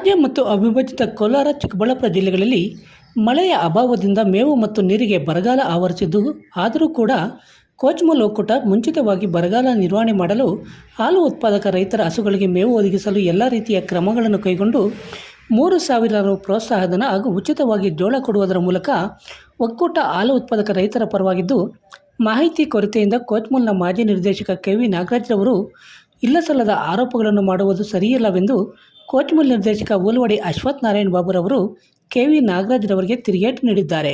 ರಾಜ್ಯ ಮತ್ತು ಅವಿಭಜಿತ ಕೋಲಾರ, ಚಿಕ್ಕಬಳ್ಳಾಪುರ ಜಿಲ್ಲೆಗಳಲ್ಲಿ ಮಳೆಯ ಅಭಾವದಿಂದ ಮೇವು ಮತ್ತು ನೀರಿಗೆ ಬರಗಾಲ ಆವರಿಸಿದ್ದು, ಆದರೂ ಕೂಡ ಕೋಚ್ಮಲ್ ಒಕ್ಕೂಟ ಮುಂಚಿತವಾಗಿ ಬರಗಾಲ ನಿರ್ವಹಣೆ ಮಾಡಲು ಹಾಲು ಉತ್ಪಾದಕ ರೈತರ ಹಸುಗಳಿಗೆ ಮೇವು ಒದಗಿಸಲು ಎಲ್ಲ ರೀತಿಯ ಕ್ರಮಗಳನ್ನು ಕೈಗೊಂಡು ಮೂರು ಸಾವಿರ ರು ಪ್ರೋತ್ಸಾಹಧನ ಹಾಗೂ ಉಚಿತವಾಗಿ ಜೋಳ ಕೊಡುವುದರ ಮೂಲಕ ಒಕ್ಕೂಟ ಹಾಲು ಉತ್ಪಾದಕ ರೈತರ ಪರವಾಗಿದ್ದು, ಮಾಹಿತಿ ಕೊರತೆಯಿಂದ ಕೋಚ್ಮಲ್ನ ಮಾಜಿ ನಿರ್ದೇಶಕ ಕೆ ವಿ ನಾಗರಾಜ್ರವರು ಇಲ್ಲಸಲ್ಲದ ಆರೋಪಗಳನ್ನು ಮಾಡುವುದು ಸರಿಯಲ್ಲವೆಂದು ಕೋಚ್ಮಲ್ ನಿರ್ದೇಶಕ ಉಲ್ವಡಿ ಅಶ್ವಥ್ ನಾರಾಯಣ್ ಬಾಬುರವರು ಕೆ ವಿ ನಾಗರಾಜ್ರವರಿಗೆ ತಿರುಗೇಟು ನೀಡಿದ್ದಾರೆ.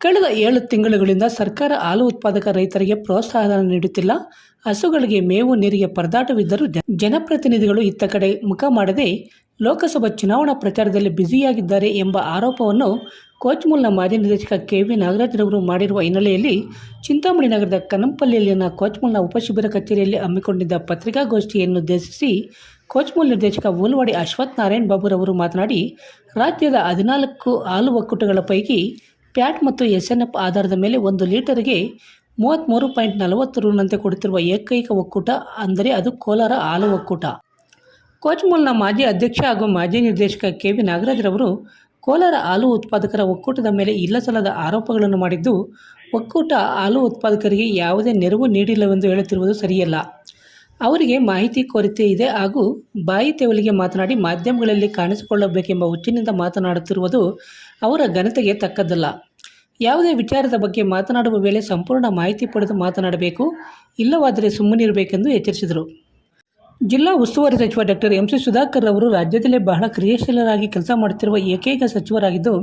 ಕಳೆದ ಏಳು ತಿಂಗಳುಗಳಿಂದ ಸರ್ಕಾರ ಹಾಲು ಉತ್ಪಾದಕ ರೈತರಿಗೆ ಪ್ರೋತ್ಸಾಹನ ನೀಡುತ್ತಿಲ್ಲ. ಹಸುಗಳಿಗೆ ಮೇವು, ನೀರಿಗೆ ಪರದಾಟವಿದ್ದರೂ ಜನಪ್ರತಿನಿಧಿಗಳು ಇತ್ತ ಕಡೆ ಮುಖ ಮಾಡದೆ ಲೋಕಸಭಾ ಚುನಾವಣಾ ಪ್ರಚಾರದಲ್ಲಿ ಬ್ಯುಸಿಯಾಗಿದ್ದಾರೆ ಎಂಬ ಆರೋಪವನ್ನು ಕೋಚ್ಮೂಲ್ನ ಮಾಜಿ ನಿರ್ದೇಶಕ ಕೆ ವಿ ನಾಗರಾಜ್ರವರು ಮಾಡಿರುವ ಹಿನ್ನೆಲೆಯಲ್ಲಿ ಚಿಂತಾಮಣಿ ನಗರದ ಕನಂಪಲ್ಲಿಯಲ್ಲಿನ ಕೋಚ್ಮೂಲ್ನ ಉಪಶಿಬಿರ ಕಚೇರಿಯಲ್ಲಿ ಹಮ್ಮಿಕೊಂಡಿದ್ದ ಪತ್ರಿಕಾಗೋಷ್ಠಿಯನ್ನು ಉದ್ದೇಶಿಸಿ ಕೋಚ್ಮೂಲ್ ನಿರ್ದೇಶಕ ಉಲ್ವಾಡಿ ಅಶ್ವಥ್ ನಾರಾಯಣ್ ಬಾಬುರವರು ಮಾತನಾಡಿ, ರಾಜ್ಯದ ಹದಿನಾಲ್ಕು ಹಾಲು ಒಕ್ಕೂಟಗಳ ಪೈಕಿ ಪ್ಯಾಟ್ ಮತ್ತು ಎಸ್ ಆಧಾರದ ಮೇಲೆ ಒಂದು ಲೀಟರ್ಗೆ ಮೂವತ್ತ್ಮೂರು ಪಾಯಿಂಟ್ ನಲವತ್ತು ರೂನಂತೆ ಕೊಡುತ್ತಿರುವ ಏಕೈಕ ಒಕ್ಕೂಟ ಅಂದರೆ ಅದು ಕೋಲಾರ ಹಾಲು ಒಕ್ಕೂಟ ಕೋಚ್ಮೂಲ್ನ ಮಾಜಿ ಅಧ್ಯಕ್ಷ ಹಾಗೂ ಮಾಜಿ ನಿರ್ದೇಶಕ ಕೆ ವಿ ನಾಗರಾಜ್ರವರು ಕೋಲಾರ ಹಾಲು ಉತ್ಪಾದಕರ ಒಕ್ಕೂಟದ ಮೇಲೆ ಇಲ್ಲಸಲ್ಲದ ಆರೋಪಗಳನ್ನು ಮಾಡಿದ್ದು, ಒಕ್ಕೂಟ ಹಾಲು ಉತ್ಪಾದಕರಿಗೆ ಯಾವುದೇ ನೆರವು ನೀಡಿಲ್ಲವೆಂದು ಹೇಳುತ್ತಿರುವುದು ಸರಿಯಲ್ಲ. ಅವರಿಗೆ ಮಾಹಿತಿ ಕೊರತೆ ಇದೆ ಹಾಗೂ ಬಾಯಿ ತೆವಲಿಗೆ ಮಾತನಾಡಿ ಮಾಧ್ಯಮಗಳಲ್ಲಿ ಕಾಣಿಸಿಕೊಳ್ಳಬೇಕೆಂಬ ಹುಚ್ಚಿನಿಂದ ಮಾತನಾಡುತ್ತಿರುವುದು ಅವರ ಘನತೆಗೆ ತಕ್ಕದ್ದಲ್ಲ. ಯಾವುದೇ ವಿಚಾರದ ಬಗ್ಗೆ ಮಾತನಾಡುವ ವೇಳೆ ಸಂಪೂರ್ಣ ಮಾಹಿತಿ ಪಡೆದು ಮಾತನಾಡಬೇಕು, ಇಲ್ಲವಾದರೆ ಸುಮ್ಮನಿರಬೇಕೆಂದು ಎಚ್ಚರಿಸಿದರು. ಜಿಲ್ಲಾ ಉಸ್ತುವಾರಿ ಸಚಿವ ಡಾಕ್ಟರ್ ಎಂ. ಸಿ. ಸುಧಾಕರ್ ಅವರು ರಾಜ್ಯದಲ್ಲೇ ಬಹಳ ಕ್ರಿಯಾಶೀಲರಾಗಿ ಕೆಲಸ ಮಾಡುತ್ತಿರುವ ಏಕೈಕ ಸಚಿವರಾಗಿದ್ದು,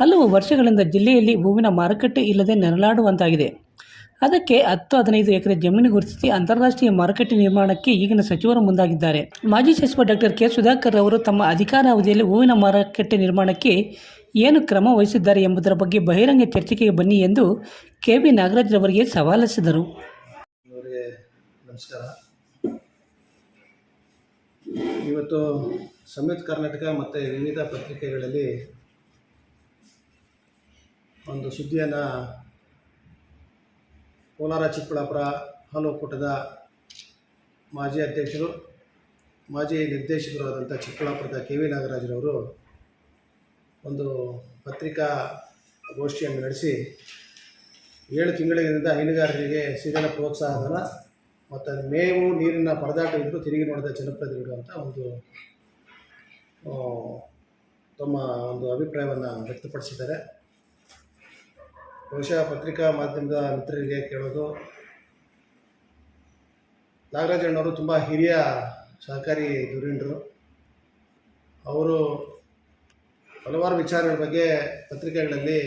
ಹಲವು ವರ್ಷಗಳಿಂದ ಜಿಲ್ಲೆಯಲ್ಲಿ ಹೂವಿನ ಮಾರುಕಟ್ಟೆ ಇಲ್ಲದೆ ನೆರಳಾಡುವಂತಾಗಿದೆ. ಅದಕ್ಕೆ ಹತ್ತು ಹದಿನೈದು ಎಕರೆ ಜಮೀನು ಗುರುತಿಸಿ ಅಂತಾರಾಷ್ಟ್ರೀಯ ಮಾರುಕಟ್ಟೆ ನಿರ್ಮಾಣಕ್ಕೆ ಈಗಿನ ಸಚಿವರು ಮುಂದಾಗಿದ್ದಾರೆ. ಮಾಜಿ ಸಚಿವ ಡಾಕ್ಟರ್ ಕೆ. ಸುಧಾಕರ್ ಅವರು ತಮ್ಮ ಅಧಿಕಾರಾವಧಿಯಲ್ಲಿ ಹೂವಿನ ಮಾರುಕಟ್ಟೆ ನಿರ್ಮಾಣಕ್ಕೆ ಏನು ಕ್ರಮ ವಹಿಸಿದ್ದಾರೆ ಎಂಬುದರ ಬಗ್ಗೆ ಬಹಿರಂಗ ಚರ್ಚೆಗೆ ಬನ್ನಿ ಎಂದು ಕೆ. ಬಿ ಸವಾಲೆಸೆದರು ಅವರಿಗೆ ನಮಸ್ಕಾರ. ಇವತ್ತು ಸಂಯುಕ್ತ ಕರ್ನಾಟಕ ಮತ್ತು ವಿವಿಧ ಪತ್ರಿಕೆಗಳಲ್ಲಿ ಒಂದು ಸುದ್ದಿಯನ್ನು ಕೋಲಾರ, ಚಿಕ್ಕಬಳ್ಳಾಪುರ ಹಾಲು ಒಕ್ಕೂಟದ ಮಾಜಿ ಅಧ್ಯಕ್ಷರು, ಮಾಜಿ ನಿರ್ದೇಶಕರಾದಂಥ ಚಿಕ್ಕಬಳ್ಳಾಪುರದ ಕೆ ವಿ ನಾಗರಾಜರವರು ಒಂದು ಪತ್ರಿಕಾ ಗೋಷ್ಠಿಯನ್ನು ನಡೆಸಿ ಏಳು ತಿಂಗಳಿಂದ ಹೈನುಗಾರರಿಗೆ ಸಿಗಲ ಪ್ರೋತ್ಸಾಹನ ಮತ್ತು ಮೇವು, ನೀರಿನ ಪರದಾಟವಿದ್ದರೂ ತಿರುಗಿ ನೋಡಿದ ಜನಪ್ರತಿನಿಧಿಗಳು ಅಂತ ಒಂದು ತಮ್ಮ ಒಂದು ಅಭಿಪ್ರಾಯವನ್ನು ವ್ಯಕ್ತಪಡಿಸಿದ್ದಾರೆ. ಬಹುಶಃ ಪತ್ರಿಕಾ ಮಾಧ್ಯಮದ ಮಿತ್ರರಿಗೆ ಕೇಳೋದು. ನಾಗರಾಜಣ್ಣವರು ತುಂಬ ಹಿರಿಯ ಸಹಕಾರಿ ಧುರೀಣರು ಅವರು ಹಲವಾರು ವಿಚಾರಗಳ ಬಗ್ಗೆ ಪತ್ರಿಕೆಗಳಲ್ಲಿ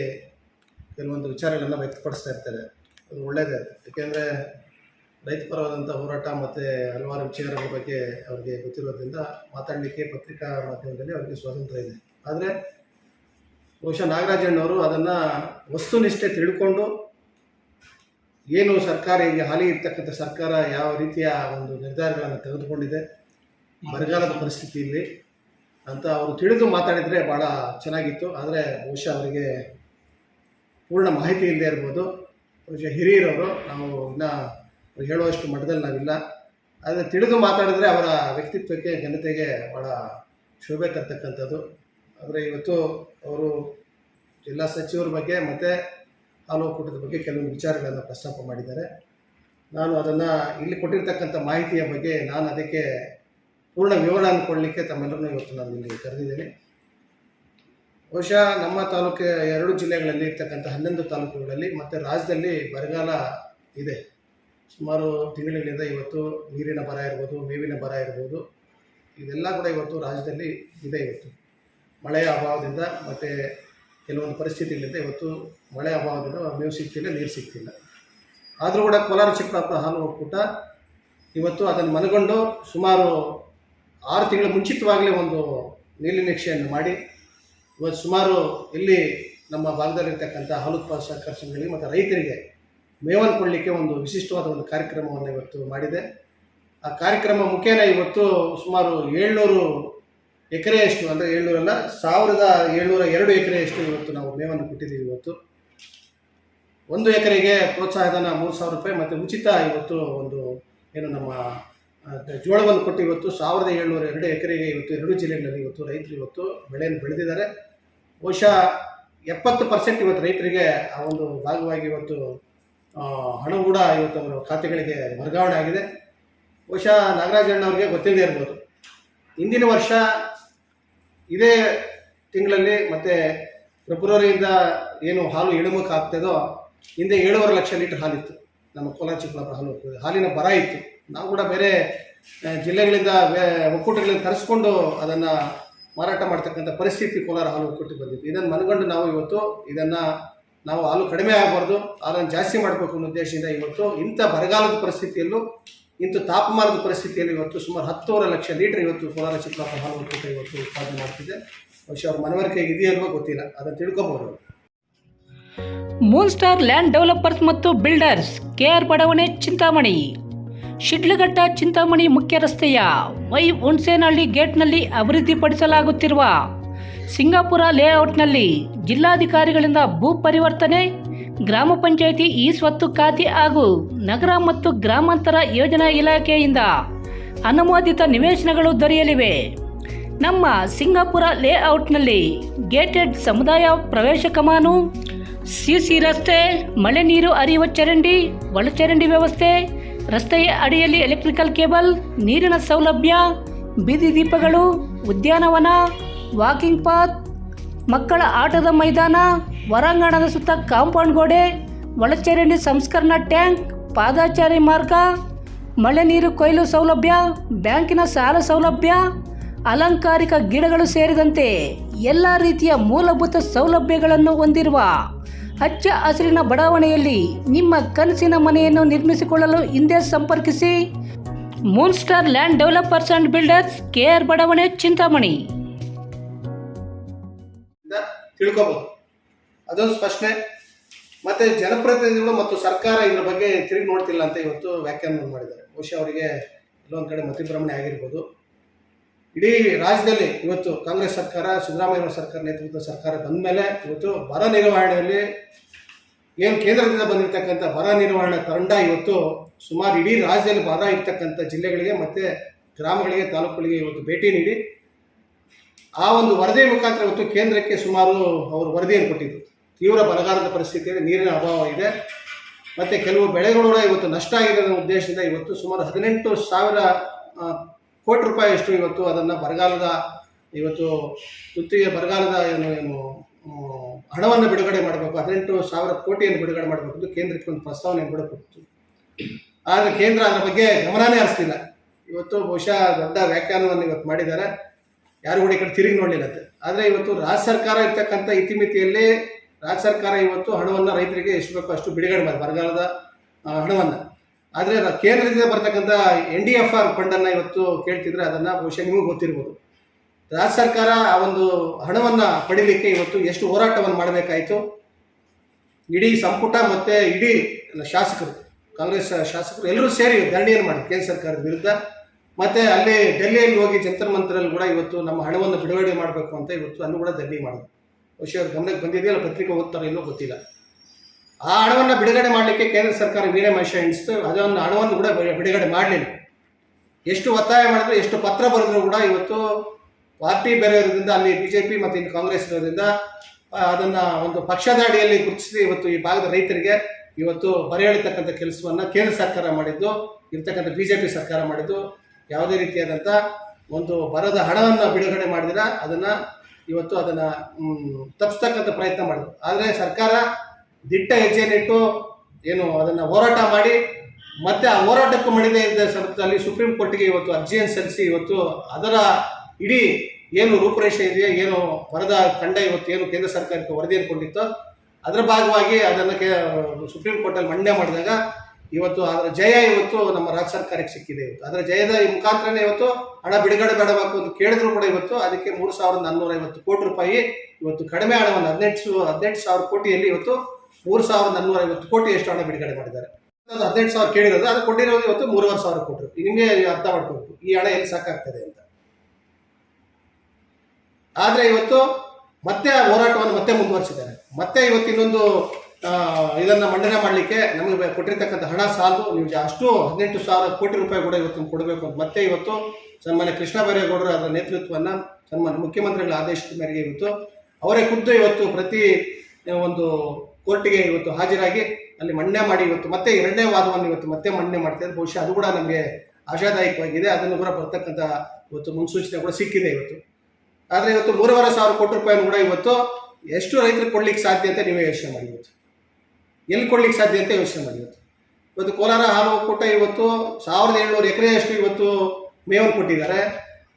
ಕೆಲವೊಂದು ವಿಚಾರಗಳನ್ನು ವ್ಯಕ್ತಪಡಿಸ್ತಾ ಇರ್ತಾರೆ. ಅದು ಒಳ್ಳೆಯದೇ ಯಾಕೆಂದರೆ ರೈತ ಪರವಾದಂಥ ಹೋರಾಟ ಮತ್ತು ಹಲವಾರು ವಿಚಾರಗಳ ಬಗ್ಗೆ ಅವರಿಗೆ ಗೊತ್ತಿರೋದ್ರಿಂದ ಮಾತಾಡಲಿಕ್ಕೆ ಪತ್ರಿಕಾ ಮಾಧ್ಯಮದಲ್ಲಿ ಅವರಿಗೆ ಸ್ವಾತಂತ್ರ್ಯ ಇದೆ. ಆದರೆ ಬಹುಶಃ ನಾಗರಾಜಣ್ಣವರು ಅದನ್ನು ವಸ್ತುನಿಷ್ಠೆ ತಿಳ್ಕೊಂಡು ಏನು ಸರ್ಕಾರ ಈಗ ಹಾಲಿ ಇರ್ತಕ್ಕಂಥ ಸರ್ಕಾರ ಯಾವ ರೀತಿಯ ಒಂದು ನಿರ್ಧಾರಗಳನ್ನು ತೆಗೆದುಕೊಂಡಿದೆ, ಬರಗಾಲದ ಪರಿಸ್ಥಿತಿಯಲ್ಲಿ ಅಂತ ಅವರು ತಿಳಿದು ಮಾತಾಡಿದರೆ ಭಾಳ ಚೆನ್ನಾಗಿತ್ತು. ಆದರೆ ಬಹುಶಃ ಅವರಿಗೆ ಪೂರ್ಣ ಮಾಹಿತಿ ಇಲ್ಲದೆ ಇರ್ಬೋದು. ಬಹುಶಃ ಹಿರಿಯರವರು ನಾವು ಇನ್ನೂ ಹೇಳುವಷ್ಟು ಮಟ್ಟದಲ್ಲಿ ನಾವಿಲ್ಲ. ಆದರೆ ತಿಳಿದು ಮಾತಾಡಿದರೆ ಅವರ ವ್ಯಕ್ತಿತ್ವಕ್ಕೆ, ಜನತೆಗೆ ಭಾಳ ಶೋಭೆ ತರ್ತಕ್ಕಂಥದ್ದು. ಆದರೆ ಇವತ್ತು ಅವರು ಜಿಲ್ಲಾ ಸಚಿವರ ಬಗ್ಗೆ ಮತ್ತು ಹಾಲು ಒಕ್ಕೂಟದ ಬಗ್ಗೆ ಕೆಲವೊಂದು ವಿಚಾರಗಳನ್ನು ಪ್ರಸ್ತಾಪ ಮಾಡಿದ್ದಾರೆ. ನಾನು ಅದನ್ನು ಇಲ್ಲಿ ಕೊಟ್ಟಿರ್ತಕ್ಕಂಥ ಮಾಹಿತಿಯ ಬಗ್ಗೆ ನಾನು ಅದಕ್ಕೆ ಪೂರ್ಣ ವಿವರಣೆ ಕೊಡಲಿಕ್ಕೆ ತಮ್ಮೆಲ್ಲರನ್ನೂ ಇವತ್ತು ನಾನು ಇಲ್ಲಿ ಕರೆದಿದ್ದೇನೆ. ಬಹುಶಃ ನಮ್ಮ ತಾಲೂಕು ಎರಡು ಜಿಲ್ಲೆಗಳಲ್ಲಿ ಇರ್ತಕ್ಕಂಥ ಹನ್ನೊಂದು ತಾಲೂಕುಗಳಲ್ಲಿ ಮತ್ತು ರಾಜ್ಯದಲ್ಲಿ ಬರಗಾಲ ಇದೆ. ಸುಮಾರು ತಿಂಗಳಿಂದ ಇವತ್ತು ನೀರಿನ ಬರ ಇರ್ಬೋದು, ಮೇವಿನ ಬರ ಇರ್ಬೋದು, ಇದೆಲ್ಲ ಕೂಡ ಇವತ್ತು ರಾಜ್ಯದಲ್ಲಿ ಇದೆ ಇವತ್ತು. ಮಳೆಯ ಅಭಾವದಿಂದ ಮತ್ತು ಕೆಲವೊಂದು ಪರಿಸ್ಥಿತಿಗಳಿಂದ ಇವತ್ತು ಮಳೆ ಅಭಾವದಿಂದ ಮೇವು ಸಿಗ್ತಿಲ್ಲ, ನೀರು ಸಿಗ್ತಿಲ್ಲ. ಆದರೂ ಕೂಡ ಕೋಲಾರ ಚಿಕ್ಕಬಳ್ಳಾಪುರ ಹಾಲು ಒಕ್ಕೂಟ ಇವತ್ತು ಅದನ್ನು ಮನಗೊಂಡು ಸುಮಾರು ಆರು ತಿಂಗಳ ಮುಂಚಿತವಾಗಲೇ ಒಂದು ನೀಲಿ ನಿರೀಕ್ಷೆಯನ್ನು ಮಾಡಿ, ಇವತ್ತು ಸುಮಾರು ಇಲ್ಲಿ ನಮ್ಮ ಭಾಗದಲ್ಲಿರ್ತಕ್ಕಂಥ ಹಾಲು ಉತ್ಪಾದಕ ಸಹಕಾರ ಸಂಘಗಳಿಗೆ ಮತ್ತು ರೈತರಿಗೆ ಮೇವನ್ನು ಕೊಡಲಿಕ್ಕೆ ಒಂದು ವಿಶಿಷ್ಟವಾದ ಒಂದು ಕಾರ್ಯಕ್ರಮವನ್ನು ಇವತ್ತು ಮಾಡಿದೆ. ಆ ಕಾರ್ಯಕ್ರಮ ಮುಖೇನ ಇವತ್ತು ಸುಮಾರು ಏಳ್ನೂರು ಎಕರೆಯಷ್ಟು ಅಂದರೆ ಏಳ್ನೂರಲ್ಲ, ಸಾವಿರದ ಏಳ್ನೂರ ಎರಡು ಎಕರೆಯಷ್ಟು ಇವತ್ತು ನಾವು ಮೇವನ್ನು ಕೊಟ್ಟಿದ್ದೀವಿ ಇವತ್ತು. ಒಂದು ಎಕರೆಗೆ ಪ್ರೋತ್ಸಾಹಧನ ಮೂರು ಸಾವಿರ ರೂಪಾಯಿ ಮತ್ತು ಉಚಿತ ಇವತ್ತು ಒಂದು ಏನು ನಮ್ಮ ಜೋಳವನ್ನು ಕೊಟ್ಟು ಇವತ್ತು ಸಾವಿರದ ಏಳ್ನೂರ ಎರಡು ಎಕರೆಗೆ ಇವತ್ತು ಎರಡು ಜಿಲ್ಲೆಗಳಲ್ಲಿ ಇವತ್ತು ರೈತರು ಇವತ್ತು ಬೆಳೆಯನ್ನು ಬೆಳೆದಿದ್ದಾರೆ. ಬಹುಶಃ ಎಪ್ಪತ್ತು ಪರ್ಸೆಂಟ್ ಇವತ್ತು ರೈತರಿಗೆ ಆ ಒಂದು ಭಾಗವಾಗಿ ಇವತ್ತು ಹಣ ಕೂಡ ಇವತ್ತು ಅವರ ಖಾತೆಗಳಿಗೆ ವರ್ಗಾವಣೆ ಆಗಿದೆ. ಬಹುಶಃ ನಾಗರಾಜಣ್ಣವ್ರಿಗೆ ಗೊತ್ತಿಲ್ಲದೆ ಇರ್ಬೋದು ಹಿಂದಿನ ವರ್ಷ ಇದೇ ತಿಂಗಳಲ್ಲಿ ಮತ್ತು ಫೆಬ್ರವರಿಯಿಂದ ಏನು ಹಾಲು ಇಳುಮುಖ ಆಗ್ತದೋ, ಹಿಂದೆ ಏಳುವರೆ ಲಕ್ಷ ಲೀಟರ್ ಹಾಲಿತ್ತು. ನಮ್ಮ ಕೋಲಾರ ಚಿಕ್ಕಬಳ್ಳಾಪುರ ಹಾಲು. ಹಾಲಿನ ಬರ ಇತ್ತು. ನಾವು ಕೂಡ ಬೇರೆ ಜಿಲ್ಲೆಗಳಿಂದ ಒಕ್ಕೂಟಗಳಿಂದ ತರಿಸ್ಕೊಂಡು ಅದನ್ನು ಮಾರಾಟ ಮಾಡ್ತಕ್ಕಂಥ ಪರಿಸ್ಥಿತಿ ಕೋಲಾರ ಹಾಲು ಒಕ್ಕೂಟ ಬಂದಿತ್ತು. ಇದನ್ನು ಮನಗಂಡು ನಾವು ಇವತ್ತು ಇದನ್ನು ನಾವು ಹಾಲು ಕಡಿಮೆ ಆಗಬಾರ್ದು, ಹಾಲನ್ನು ಜಾಸ್ತಿ ಮಾಡಬೇಕು ಅನ್ನೋ ಉದ್ದೇಶದಿಂದ ಇವತ್ತು ಇಂಥ ಬರಗಾಲದ ಪರಿಸ್ಥಿತಿಯಲ್ಲೂ ಇಂಥ ತಾಪಮಾನದ ಪರಿಸ್ಥಿತಿಯಲ್ಲಿ ಇವತ್ತು ಸುಮಾರು ಹತ್ತೂವರೆ ಲಕ್ಷ ಲೀಟರ್ ಇವತ್ತು ಕೋಲಾರ ಚಿಕ್ಕಬಳ್ಳಾಪುರ ಹಾಲು ಒಕ್ಕೂಟ ಇವತ್ತು ಉತ್ಪಾದನೆ ಮಾಡ್ತಿದೆ. ಬಹುಶಃ ಅವ್ರ ಮನವರಿಕೆ ಇದೆಯಲ್ವೋ ಗೊತ್ತಿಲ್ಲ. ಅದನ್ನು ತಿಳ್ಕೊಬೋದು ಮೂನ್ ಸ್ಟಾರ್ ಲ್ಯಾಂಡ್ ಡೆವಲಪರ್ಸ್ ಮತ್ತು ಬಿಲ್ಡರ್ಸ್ ಕೆಆರ್ ಬಡಾವಣೆ, ಚಿಂತಾಮಣಿ. ಶಿಡ್ಲಘಟ್ಟ, ಚಿಂತಾಮಣಿ ಮುಖ್ಯ ರಸ್ತೆಯ ವೈ ಹುಣಸೇನಹಳ್ಳಿ ಗೇಟ್ನಲ್ಲಿ ಅಭಿವೃದ್ಧಿಪಡಿಸಲಾಗುತ್ತಿರುವ ಸಿಂಗಾಪುರ ಲೇಔಟ್ನಲ್ಲಿ ಜಿಲ್ಲಾಧಿಕಾರಿಗಳಿಂದ ಭೂ ಪರಿವರ್ತನೆ ಗ್ರಾಮ ಪಂಚಾಯಿತಿ ಈ ಸ್ವತ್ತು ಖಾತೆ ಹಾಗೂ ನಗರ ಮತ್ತು ಗ್ರಾಮಾಂತರ ಯೋಜನಾ ಇಲಾಖೆಯಿಂದ ಅನುಮೋದಿತ ನಿವೇಶನಗಳು ದೊರೆಯಲಿವೆ. ನಮ್ಮ ಸಿಂಗಾಪುರ ಲೇಔಟ್ನಲ್ಲಿ ಗೇಟೆಡ್ ಸಮುದಾಯ ಪ್ರವೇಶ ಕಮಾನು, ಸಿಸಿ ರಸ್ತೆ, ಮಳೆ ನೀರು ಹರಿಯುವ ಚರಂಡಿ, ಒಳಚರಂಡಿ ವ್ಯವಸ್ಥೆ, ರಸ್ತೆಯ ಅಡಿಯಲ್ಲಿ ಎಲೆಕ್ಟ್ರಿಕಲ್ ಕೇಬಲ್, ನೀರಿನ ಸೌಲಭ್ಯ, ಬೀದಿ ದೀಪಗಳು, ಉದ್ಯಾನವನ, ವಾಕಿಂಗ್ ಪಾತ್ ಮಕ್ಕಳ ಆಟದ ಮೈದಾನ ಹೊರಾಂಗಣದ ಸುತ್ತ ಕಾಂಪೌಂಡ್ ಗೋಡೆ, ಒಳಚರಂಡಿ ಸಂಸ್ಕರಣಾ ಟ್ಯಾಂಕ್, ಪಾದಾಚಾರಿ ಮಾರ್ಗ, ಮಳೆ ನೀರು ಕೊಯ್ಲು ಸೌಲಭ್ಯ, ಬ್ಯಾಂಕಿನ ಸಾಲ ಸೌಲಭ್ಯ, ಅಲಂಕಾರಿಕ ಗಿಡಗಳು ಸೇರಿದಂತೆ ಎಲ್ಲ ರೀತಿಯ ಮೂಲಭೂತ ಸೌಲಭ್ಯಗಳನ್ನು ಹೊಂದಿರುವ ಹಚ್ಚ ಹಸಿರಿನ ಬಡಾವಣೆಯಲ್ಲಿ ನಿಮ್ಮ ಕನಸಿನ ಮನೆಯನ್ನು ನಿರ್ಮಿಸಿಕೊಳ್ಳಲು ಹಿಂದೆ ಸಂಪರ್ಕಿಸಿ. Moon star land developers and builders KR ಬಡಾವಣೆ, ಚಿಂತಾಮಣಿ. ತಿಳ್ಕೊಬೋದು. ಅದೊಂದು ಸ್ಪಷ್ಟನೆ ಮತ್ತು ಜನಪ್ರತಿನಿಧಿಗಳು ಮತ್ತು ಸರ್ಕಾರ ಇದ್ರ ಬಗ್ಗೆ ತಿರುಗಿ ನೋಡ್ತಿಲ್ಲ ಅಂತ ಇವತ್ತು ವ್ಯಾಖ್ಯಾನ ಮಾಡಿದ್ದಾರೆ. ಬಹುಶಃ ಅವರಿಗೆ ಎಲ್ಲೊಂದು ಕಡೆ ಮತಿಭ್ರಮಣೆ ಆಗಿರ್ಬೋದು. ಇಡೀ ರಾಜ್ಯದಲ್ಲಿ ಇವತ್ತು ಕಾಂಗ್ರೆಸ್ ಸರ್ಕಾರ, ಸಿದ್ದರಾಮಯ್ಯ ಸರ್ಕಾರ, ನೇತೃತ್ವದ ಸರ್ಕಾರ ಬಂದ ಮೇಲೆ ಇವತ್ತು ಬರ ನಿರ್ವಹಣೆಯಲ್ಲಿ ಏನು ಕೇಂದ್ರದಿಂದ ಬಂದಿರತಕ್ಕಂಥ ಬರ ನಿರ್ವಹಣಾ ತಂಡ ಇವತ್ತು ಸುಮಾರು ಇಡೀ ರಾಜ್ಯದಲ್ಲಿ ಬರ ಇರ್ತಕ್ಕಂಥ ಜಿಲ್ಲೆಗಳಿಗೆ ಮತ್ತು ಗ್ರಾಮಗಳಿಗೆ, ತಾಲೂಕುಗಳಿಗೆ ಇವತ್ತು ಭೇಟಿ ನೀಡಿ ಆ ಒಂದು ವರದಿ ಮುಖಾಂತರ ಇವತ್ತು ಕೇಂದ್ರಕ್ಕೆ ಸುಮಾರು ಅವರು ವರದಿಯನ್ನು ಕೊಟ್ಟಿದ್ದರು ತೀವ್ರ ಬರಗಾಲದ ಪರಿಸ್ಥಿತಿಯಲ್ಲಿ ನೀರಿನ ಅಭಾವ ಇದೆ. ಮತ್ತು ಕೆಲವು ಬೆಳೆಗಳು ಕೂಡ ಇವತ್ತು ನಷ್ಟ ಆಗಿದೆ ಅನ್ನೋ ಉದ್ದೇಶದಿಂದ ಇವತ್ತು ಸುಮಾರು ಹದಿನೆಂಟು ಸಾವಿರ ಕೋಟಿ ರೂಪಾಯಿಯಷ್ಟು ಇವತ್ತು ಅದನ್ನು ಬರಗಾಲದ, ಇವತ್ತು ತುತ್ತಿಗೆ ಬರಗಾಲದ ಏನು ಏನು ಹಣವನ್ನು ಬಿಡುಗಡೆ ಮಾಡಬೇಕು, ಹದಿನೆಂಟು ಸಾವಿರ ಕೋಟಿಯನ್ನು ಬಿಡುಗಡೆ ಮಾಡಬೇಕು ಅಂತ ಕೇಂದ್ರಕ್ಕೆ ಒಂದು ಪ್ರಸ್ತಾವನೆ ಬಿಡಬೇಕು ಆದರೆ ಕೇಂದ್ರ ಅದರ ಬಗ್ಗೆ ಗಮನವೇ ಹರಿಸ್ತಿಲ್ಲ ಇವತ್ತು ಬಹುಶಃ ದೊಡ್ಡ ವ್ಯಾಖ್ಯಾನವನ್ನು ಇವತ್ತು ಮಾಡಿದ್ದಾರೆ. ಯಾರು ಕೂಡ ಈ ಕಡೆ ತಿರುಗಿ ನೋಡಲಿಲ್ಲತ್ತೆ ಆದರೆ ಇವತ್ತು ರಾಜ್ಯ ಸರ್ಕಾರ ಇರ್ತಕ್ಕಂಥ ಇತಿಮಿತಿಯಲ್ಲಿ ರಾಜ್ಯ ಸರ್ಕಾರ ಇವತ್ತು ಹಣವನ್ನು ರೈತರಿಗೆ ಎಷ್ಟು ಬೇಕೋ ಅಷ್ಟು ಬಿಡುಗಡೆ ಮಾಡಿ ಬರಗಾಲದ ಹಣವನ್ನು. ಆದರೆ ಕೇಂದ್ರದಿಂದ ಬರ್ತಕ್ಕಂಥ ಎನ್ ಡಿ ಎಫ್ ಆರ್ ಫಂಡನ್ನು ಇವತ್ತು ಕೇಳ್ತಿದ್ರೆ ಅದನ್ನು ಬಹುಶಃ ನಿಮಗೂ ಗೊತ್ತಿರ್ಬೋದು. ರಾಜ್ಯ ಸರ್ಕಾರ ಆ ಒಂದು ಹಣವನ್ನು ಪಡಿಲಿಕ್ಕೆ ಇವತ್ತು ಎಷ್ಟು ಹೋರಾಟವನ್ನು ಮಾಡಬೇಕಾಯಿತು? ಇಡೀ ಸಂಪುಟ ಮತ್ತು ಇಡೀ ಶಾಸಕರು, ಕಾಂಗ್ರೆಸ್ ಶಾಸಕರು ಎಲ್ಲರೂ ಸೇರಿ ಧರಣಿಯನ್ನು ಮಾಡಿ ಕೇಂದ್ರ ಸರ್ಕಾರದ ವಿರುದ್ಧ. ಮತ್ತು ಅಲ್ಲಿ ಡೆಲ್ಲಿಯಲ್ಲಿ ಹೋಗಿ ಜಂತರ್ ಮಂತ್ರಲ್ಲಿ ಕೂಡ ಇವತ್ತು ನಮ್ಮ ಹಣವನ್ನು ಬಿಡುಗಡೆ ಮಾಡಬೇಕು ಅಂತ ಇವತ್ತು ಅನ್ನು ಕೂಡ ಧರಣಿ ಮಾಡಿದ್ರು. ಅವ್ರ ಗಮನಕ್ಕೆ ಬಂದಿದೆಯಲ್ಲ ಪತ್ರಿಕೆ ಓದ್ತಾರೋ ಇಲ್ಲೋ ಗೊತ್ತಿಲ್ಲ. ಆ ಹಣವನ್ನು ಬಿಡುಗಡೆ ಮಾಡಲಿಕ್ಕೆ ಕೇಂದ್ರ ಸರ್ಕಾರ ವೀಣೆ ಮಹಿಷ ಎಣಿಸ್ತು ಅದನ್ನು ಹಣವನ್ನು ಕೂಡ ಬಿಡುಗಡೆ ಮಾಡಲಿಲ್ಲ. ಎಷ್ಟು ಒತ್ತಾಯ ಮಾಡಿದ್ರು, ಎಷ್ಟು ಪತ್ರ ಬರೆದ್ರು ಕೂಡ ಇವತ್ತು ಪಾರ್ಟಿ ಬೇರೆ ಇರೋದ್ರಿಂದ ಅಲ್ಲಿ ಬಿ ಜೆ ಪಿ ಮತ್ತು ಇನ್ನು ಕಾಂಗ್ರೆಸ್ ಇರೋದ್ರಿಂದ ಅದನ್ನು ಒಂದು ಪಕ್ಷದ ಅಡಿಯಲ್ಲಿ ಗುರುತಿಸಿ ಇವತ್ತು ಈ ಭಾಗದ ರೈತರಿಗೆ ಇವತ್ತು ಬರೆಯಳಿತಕ್ಕಂಥ ಕೆಲಸವನ್ನು ಕೇಂದ್ರ ಸರ್ಕಾರ ಮಾಡಿದ್ದು, ಇರ್ತಕ್ಕಂಥ ಬಿ ಜೆ ಪಿ ಸರ್ಕಾರ ಮಾಡಿದ್ದು ಯಾವುದೇ ರೀತಿಯಾದಂಥ ಒಂದು ಬರದ ಹಣವನ್ನು ಬಿಡುಗಡೆ ಮಾಡಿದಿರ ಅದನ್ನು ಇವತ್ತು ಅದನ್ನು ತಪ್ಪಿಸ್ತಕ್ಕಂಥ ಪ್ರಯತ್ನ ಮಾಡಿದ್ರು. ಆದರೆ ಸರ್ಕಾರ ದಿಟ್ಟ ಹೆಜ್ಜೆಯನ್ನಿಟ್ಟು ಏನು ಅದನ್ನು ಹೋರಾಟ ಮಾಡಿ, ಮತ್ತೆ ಆ ಹೋರಾಟಕ್ಕೂ ಮಣಿದೇ ಇದ್ದ ಸಂದರ್ಭದಲ್ಲಿ ಸುಪ್ರೀಂ ಕೋರ್ಟ್ಗೆ ಇವತ್ತು ಅರ್ಜಿಯನ್ನು ಸಲ್ಲಿಸಿ ಇವತ್ತು ಅದರ ಇಡೀ ಏನು ರೂಪುರೇಷೆ ಇದೆಯಾ, ಏನು ಬರದ ತಂಡ ಇವತ್ತು ಏನು ಕೇಂದ್ರ ಸರ್ಕಾರಕ್ಕೆ ವರದಿಯನ್ನು ಕೊಟ್ಟಿತ್ತೋ, ಅದರ ಭಾಗವಾಗಿ ಅದನ್ನು ಸುಪ್ರೀಂ ಕೋರ್ಟಲ್ಲಿ ಮಂಡನೆ ಮಾಡಿದಾಗ ಇವತ್ತು ಅದರ ಜಯ ಇವತ್ತು ನಮ್ಮ ರಾಜ್ಯ ಸರ್ಕಾರಕ್ಕೆ ಸಿಕ್ಕಿದೆ ಇವತ್ತು. ಅದರ ಜಯದ ಈ ಮುಖಾಂತರನೇ ಇವತ್ತು ಹಣ ಬಿಡುಗಡೆ ಮಾಡಬೇಕು ಅಂತ ಕೇಳಿದ್ರು ಕೂಡ ಇವತ್ತು. ಅದಕ್ಕೆ ಮೂರು ಸಾವಿರದ ನಾನ್ನೂರ ಐವತ್ತು ಕೋಟಿ ರೂಪಾಯಿ ಇವತ್ತು ಕಡಿಮೆ ಹಣವನ್ನು, ಹದಿನೆಂಟು ಹದಿನೆಂಟು ಸಾವಿರ ಕೋಟಿಯಲ್ಲಿ ಇವತ್ತು ಮೂರು ಸಾವಿರದ ನಾನ್ನೂರ ಐವತ್ತು ಕೋಟಿ ಎಷ್ಟು ಹಣ ಬಿಡುಗಡೆ ಮಾಡಿದ್ದಾರೆ. ಅದು ಹದಿನೆಂಟು ಸಾವಿರ ಕೇಳಿರೋದು, ಅದು ಕೊಟ್ಟಿರೋದು ಇವತ್ತು ಮೂರುವರೆ ಸಾವಿರ ಕೋಟಿ ನಿಮಗೆ ಅರ್ಥ ಮಾಡ್ಕೋಬೇಕು. ಈ ಹಣ ಎಲ್ಲಿ ಸಾಕಾಗ್ತದೆ ಅಂತ. ಆದರೆ ಇವತ್ತು ಮತ್ತೆ ಹೋರಾಟವನ್ನು ಮತ್ತೆ ಮುಂದುವರಿಸಿದ್ದಾರೆ. ಮತ್ತೆ ಇವತ್ತು ಇನ್ನೊಂದು ಇದನ್ನು ಮಂಡನೆ ಮಾಡಲಿಕ್ಕೆ ನಮಗೆ ಕೊಟ್ಟಿರ್ತಕ್ಕಂಥ ಹಣ ಸಾಲದು. ನೀವು ಅಷ್ಟು ಹದಿನೆಂಟು ಸಾವಿರ ಕೋಟಿ ರೂಪಾಯಿ ಕೂಡ ಇವತ್ತು ಕೊಡಬೇಕು ಅಂತ. ಮತ್ತೆ ಇವತ್ತು ಸನ್ಮಾನ್ಯ ಕೃಷ್ಣ ಬೈರೇಗೌಡರು ಅದರ ನೇತೃತ್ವವನ್ನು ಸನ್ಮಾನ್ಯ ಮುಖ್ಯಮಂತ್ರಿಗಳ ಆದೇಶದ ಮೇರೆಗೆ ಇವತ್ತು ಅವರೇ ಖುದ್ದು ಇವತ್ತು ಪ್ರತಿ ಒಂದು ಕೋರ್ಟಿಗೆ ಇವತ್ತು ಹಾಜರಾಗಿ ಅಲ್ಲಿ ಮಂಡನೆ ಮಾಡಿ ಇವತ್ತು ಮತ್ತೆ ಎರಡನೇ ವಾದವನ್ನು ಇವತ್ತು ಮತ್ತೆ ಮಂಡನೆ ಮಾಡ್ತಿದ್ದಾರೆ ಬಹುಶಃ ಅದು ಕೂಡ ನಮಗೆ ಆಶಾದಾಯಕವಾಗಿದೆ ಅದನ್ನು ಕೂಡ ಬರ್ತಕ್ಕಂಥ ಇವತ್ತು ಮುನ್ಸೂಚನೆ ಕೂಡ ಸಿಕ್ಕಿದೆ ಇವತ್ತು. ಆದರೆ ಇವತ್ತು ಮೂರುವರೆ ಸಾವಿರ ಕೋಟಿ ರೂಪಾಯಿಯನ್ನು ಕೂಡ ಇವತ್ತು ಎಷ್ಟು ರೈತರು ಕೊಡ್ಲಿಕ್ಕೆ ಸಾಧ್ಯ ಅಂತ ನೀವೇ ಯೋಚನೆ ಮಾಡಿ ಇವತ್ತು. ಎಲ್ಲಿ ಕೊಡ್ಲಿಕ್ಕೆ ಸಾಧ್ಯ ಅಂತ ಯೋಚನೆ ಮಾಡಿ ಇವತ್ತು. ಇವತ್ತು ಕೋಲಾರ ಹಾಲು ಒಕ್ಕೂಟ ಇವತ್ತು ಸಾವಿರದ ಏಳ್ನೂರು ಎಕರೆಯಷ್ಟು ಇವತ್ತು ಮೇವನ್ನು ಕೊಟ್ಟಿದ್ದಾರೆ.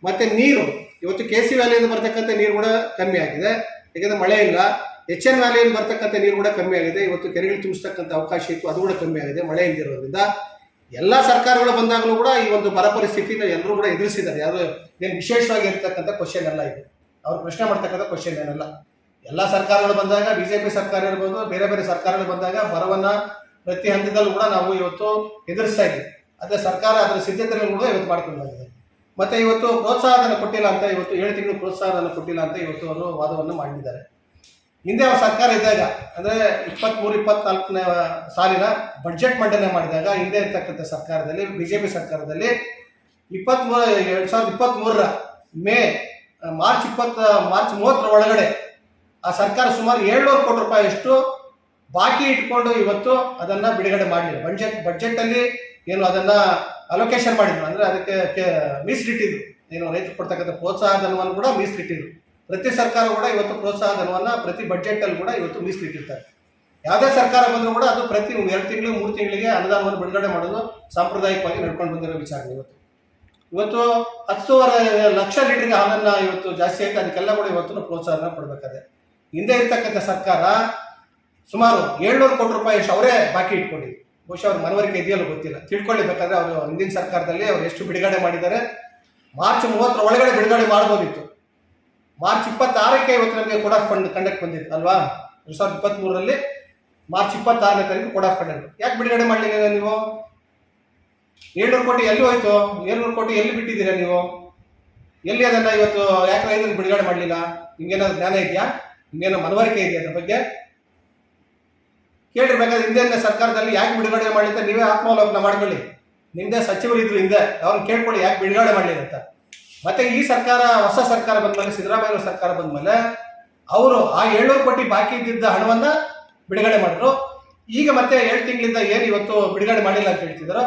ಮತ್ತು ನೀರು, ಇವತ್ತು ಕೆ ಸಿ ವ್ಯಾಲಿಯಿಂದ ಬರ್ತಕ್ಕಂಥ ನೀರು ಕೂಡ ಕಮ್ಮಿ ಆಗಿದೆ. ಯಾಕಂದರೆ ಮಳೆ ಇಲ್ಲ. ಎಚ್ ಎನ್ ವ್ಯಾಲಿಯಿಂದ ಬರ್ತಕ್ಕಂಥ ನೀರು ಕೂಡ ಕಮ್ಮಿ ಆಗಿದೆ. ಇವತ್ತು ಕೆರೆಗಳು ತುಂಬಿಸ್ತಕ್ಕಂಥ ಅವಕಾಶ ಇತ್ತು, ಅದು ಕೂಡ ಕಮ್ಮಿ ಆಗಿದೆ ಮಳೆ ಇಲ್ದಿರೋದ್ರಿಂದ. ಎಲ್ಲ ಸರ್ಕಾರಗಳು ಬಂದಾಗಲೂ ಕೂಡ ಈ ಒಂದು ಬರ ಪರಿಸ್ಥಿತಿನ ಎಲ್ಲರೂ ಕೂಡ ಎದುರಿಸಿದ್ದಾರೆ. ಯಾರು ಏನು ವಿಶೇಷವಾಗಿ ಇರ್ತಕ್ಕಂಥ ಕ್ವಶನ್ ಎಲ್ಲ ಇದೆ. ಅವ್ರು ಪ್ರಶ್ನೆ ಮಾಡ್ತಕ್ಕಂಥ ಕ್ವಶನ್ ಏನಲ್ಲ. ಎಲ್ಲ ಸರ್ಕಾರಗಳು ಬಂದಾಗ ಬಿ ಜೆ ಪಿ ಸರ್ಕಾರ ಇರ್ಬೋದು, ಬೇರೆ ಬೇರೆ ಸರ್ಕಾರಗಳು ಬಂದಾಗ ಬರವನ್ನ ಪ್ರತಿ ಹಂತದಲ್ಲೂ ಕೂಡ ನಾವು ಇವತ್ತು ಎದುರಿಸ್ತಾ ಇದ್ದೀವಿ. ಅದೇ ಸರ್ಕಾರ ಅದರ ಸಿದ್ಧತೆಗಳು ಕೂಡ ಇವತ್ತು ಮಾಡ್ಕೊಂಡು ಬಂದಿದೆ ಮತ್ತೆ ಇವತ್ತು ಪ್ರೋತ್ಸಾಹನ ಕೊಟ್ಟಿಲ್ಲ ಅಂತ ಇವತ್ತು ಏಳು ತಿಂಗಳು ಪ್ರೋತ್ಸಾಹಧನ ಕೊಟ್ಟಿಲ್ಲ ಅಂತ ಇವತ್ತು ಅವರು ವಾದವನ್ನು ಮಾಡಿದ್ದಾರೆ. ಹಿಂದೆ ಅವರ ಸರ್ಕಾರ ಇದ್ದಾಗ, ಅಂದರೆ ಇಪ್ಪತ್ತ್ಮೂರು ಇಪ್ಪತ್ನಾಲ್ಕನೇ ಸಾಲಿನ ಬಜೆಟ್ ಮಂಡನೆ ಮಾಡಿದಾಗ, ಹಿಂದೆ ಇರ್ತಕ್ಕಂಥ ಸರ್ಕಾರದಲ್ಲಿ ಬಿ ಜೆ ಪಿ ಸರ್ಕಾರದಲ್ಲಿ ಇಪ್ಪತ್ತ್ಮೂರು ಎರಡು ಸಾವಿರದ ಇಪ್ಪತ್ತ್ಮೂರರ ಮೇ, ಮಾರ್ಚ್ ಇಪ್ಪತ್ತ, ಮಾರ್ಚ್ ಮೂವತ್ತರ ಒಳಗಡೆ ಆ ಸರ್ಕಾರ ಸುಮಾರು ಏಳ್ನೂರು ಕೋಟಿ ರೂಪಾಯಿ ಅಷ್ಟು ಬಾಕಿ ಇಟ್ಕೊಂಡು ಇವತ್ತು ಅದನ್ನು ಬಿಡುಗಡೆ ಮಾಡಲಿಲ್ಲ ಬಜೆಟ್ ಬಜೆಟಲ್ಲಿ ಏನು ಅದನ್ನು ಅಲೋಕೇಶನ್ ಮಾಡಿದ್ರು. ಅಂದರೆ ಅದಕ್ಕೆ ಮೀಸಲಿಟ್ಟಿದ್ರು. ಏನು ರೈತರು ಕೊಡ್ತಕ್ಕಂಥ ಪ್ರೋತ್ಸಾಹ ಧನವನ್ನು ಕೂಡ ಮೀಸಲಿಟ್ಟಿದ್ರು. ಪ್ರತಿ ಸರ್ಕಾರ ಕೂಡ ಇವತ್ತು ಪ್ರೋತ್ಸಾಹ ಧನವನ್ನು ಪ್ರತಿ ಬಜೆಟಲ್ಲಿ ಕೂಡ ಇವತ್ತು ಮೀಸಲಿಟ್ಟಿರ್ತಾರೆ. ಯಾವುದೇ ಸರ್ಕಾರ ಬಂದರೂ ಕೂಡ ಅದು ಪ್ರತಿ ಎರಡು ತಿಂಗಳು, ಮೂರು ತಿಂಗಳಿಗೆ ಅನುದಾನವನ್ನು ಬಿಡುಗಡೆ ಮಾಡೋದು ಸಾಂಪ್ರದಾಯಿಕವಾಗಿ ನಡ್ಕೊಂಡು ಬಂದಿರೋ ವಿಚಾರ ಇವತ್ತು. ಇವತ್ತು ಹತ್ತೂವರೆ ಲಕ್ಷ ಲೀಟರ್ಗೆ ಹಾಲನ್ನು ಇವತ್ತು ಜಾಸ್ತಿ ಆಯಿತು. ಅದಕ್ಕೆಲ್ಲ ಕೂಡ ಇವತ್ತು ಪ್ರೋತ್ಸಾಹನ ಕೊಡಬೇಕಾದ್ರೆ. ಹಿಂದೆ ಇರ್ತಕ್ಕಂಥ ಸರ್ಕಾರ ಸುಮಾರು ಏಳ್ನೂರು ಕೋಟಿ ರೂಪಾಯಿ ಎಷ್ಟು ಅವರೇ ಬಾಕಿ ಇಟ್ಕೊಂಡಿದ್ರು. ಬಹುಶಃ ಅವ್ರ ಮನವರಿಕೆ ಇದೆಯಲ್ಲ ಗೊತ್ತಿಲ್ಲ. ತಿಳ್ಕೊಳ್ಳಿ ಬೇಕಾದ್ರೆ ಅವರು ಹಿಂದಿನ ಸರ್ಕಾರದಲ್ಲಿ ಅವ್ರು ಎಷ್ಟು ಬಿಡುಗಡೆ ಮಾಡಿದ್ದಾರೆ. ಮಾರ್ಚ್ ಮೂವತ್ತರ ಒಳಗಡೆ ಬಿಡುಗಡೆ ಮಾಡ್ಬೋದಿತ್ತು. ಮಾರ್ಚ್ ಇಪ್ಪತ್ತಾರಕ್ಕೆ ಇವತ್ತು ನಮಗೆ ಕೋಡ್ ಆಫ್ ಫಂಡ್ ಕಂಡಕ್ಟ್ ಬಂದಿತ್ತು, ಅಲ್ವಾ? ಎರಡು ಸಾವಿರದ ಇಪ್ಪತ್ತ್ಮೂರರಲ್ಲಿ ಮಾರ್ಚ್ ಇಪ್ಪತ್ತಾರನೇ ತಾರೀಕು ಕೋಡ್ ಕಂಡಕ್ಟ್ ಯಾಕೆ ಬಿಡುಗಡೆ ಮಾಡಲಿಲ್ಲ ನೀವು? ಏಳ್ನೂರು ಕೋಟಿ ಎಲ್ಲಿ ಹೋಯ್ತು? ಏಳ್ನೂರು ಕೋಟಿ ಎಲ್ಲಿ ಬಿಟ್ಟಿದ್ದೀರಾ ನೀವು? ಎಲ್ಲಿ ಅದನ್ನ ಇವತ್ತು ಯಾಕೆ ರೈತರಿಗೆ ಬಿಡುಗಡೆ ಮಾಡಲಿಲ್ಲ? ನಿಮ್ಗೇನಾದ್ರು ಜ್ಞಾನ ಇದೆಯಾ? ನಿಮ್ಗೇನೋ ಮನವರಿಕೆ ಇದೆ ಅದ್ರ ಬಗ್ಗೆ? ಕೇಳಿರ್ಬೇಕಾದ್ರೆ ಹಿಂದೆ ಸರ್ಕಾರದಲ್ಲಿ ಯಾಕೆ ಬಿಡುಗಡೆ ಮಾಡಲಿ ಅಂತ ನೀವೇ ಆತ್ಮಾವಲೋಕನ ಮಾಡ್ಕೊಳ್ಳಿ. ನಿಮ್ಮದೇ ಸಚಿವರು ಇದ್ರು ಹಿಂದೆ, ಅವ್ರನ್ನ ಕೇಳ್ಕೊಳ್ಳಿ ಯಾಕೆ ಬಿಡುಗಡೆ ಮಾಡಲಿ ಅಂತ. ಮತ್ತೆ ಈ ಸರ್ಕಾರ, ಹೊಸ ಸರ್ಕಾರ ಬಂದ್ಮೇಲೆ, ಸಿದ್ದರಾಮಯ್ಯ ಸರ್ಕಾರ ಬಂದ್ಮೇಲೆ ಅವರು ಆ ಏಳ್ನೂರು ಕೋಟಿ ಬಾಕಿ ಇದ್ದಿದ್ದ ಹಣವನ್ನ ಬಿಡುಗಡೆ ಮಾಡಿದ್ರು. ಈಗ ಮತ್ತೆ ಏಳು ತಿಂಗಳಿಂದ ಏನು ಇವತ್ತು ಬಿಡುಗಡೆ ಮಾಡಿಲ್ಲ ಅಂತ ಹೇಳ್ತಿದ್ರು,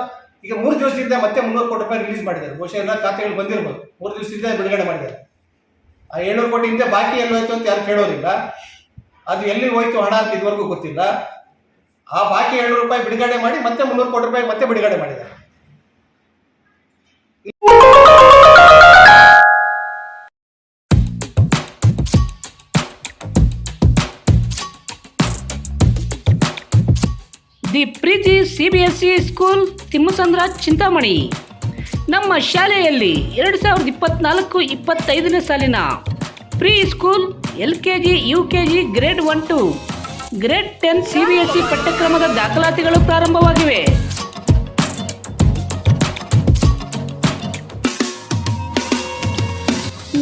ಈಗ ಮೂರು ದಿವಸದಿಂದ ಮತ್ತೆ ಮುನ್ನೂರು ಕೋಟಿ ರೂಪಾಯಿ ರಿಲೀಸ್ ಮಾಡಿದ್ದಾರೆ. ಬಹುಶಃ ಎಲ್ಲ ಖಾತೆಗಳು ಬಂದಿರ್ಬೋದು. ಮೂರು ದಿವಸದಿಂದ ಬಿಡುಗಡೆ ಮಾಡಿದ್ದಾರೆ. ಆ ಏಳ್ನೂರು ಕೋಟಿ ಹಿಂದೆ ಬಾಕಿ ಎಲ್ಲಿ ಹೋಯ್ತು ಅಂತ ಯಾರು ಕೇಳೋದಿಲ್ಲ? ಅದು ಎಲ್ಲಿ ಹೋಯ್ತು ಹಣ ಅಂತ ಇದುವರೆಗೂ ಗೊತ್ತಿಲ್ಲ. ಆ ಬಾಕಿ ಏಳ್ನೂರು ರೂಪಾಯಿ ಬಿಡುಗಡೆ ಮಾಡಿ ಮತ್ತೆ ಮುನ್ನೂರು ಕೋಟಿ ರೂಪಾಯಿ ಮತ್ತೆ ಬಿಡುಗಡೆ ಮಾಡಿದ್ದಾರೆ the Preethi C B S E school Thimmasandra Chintamani. ನಮ್ಮ ಶಾಲೆಯಲ್ಲಿ ಎರಡು ಸಾವಿರದ ಇಪ್ಪತ್ನಾಲ್ಕು, ಇಪ್ಪತ್ತೈದನೇ ಸಾಲಿನ pre school L K G, U K G grade one to grade ten C B S C ಪಠ್ಯಕ್ರಮದ ದಾಖಲಾತಿಗಳು ಪ್ರಾರಂಭವಾಗಿವೆ.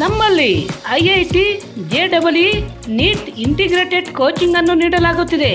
ನಮ್ಮಲ್ಲಿ I I T, J double E, NEET integrated coaching ಅನ್ನು ನೀಡಲಾಗುತ್ತಿದೆ.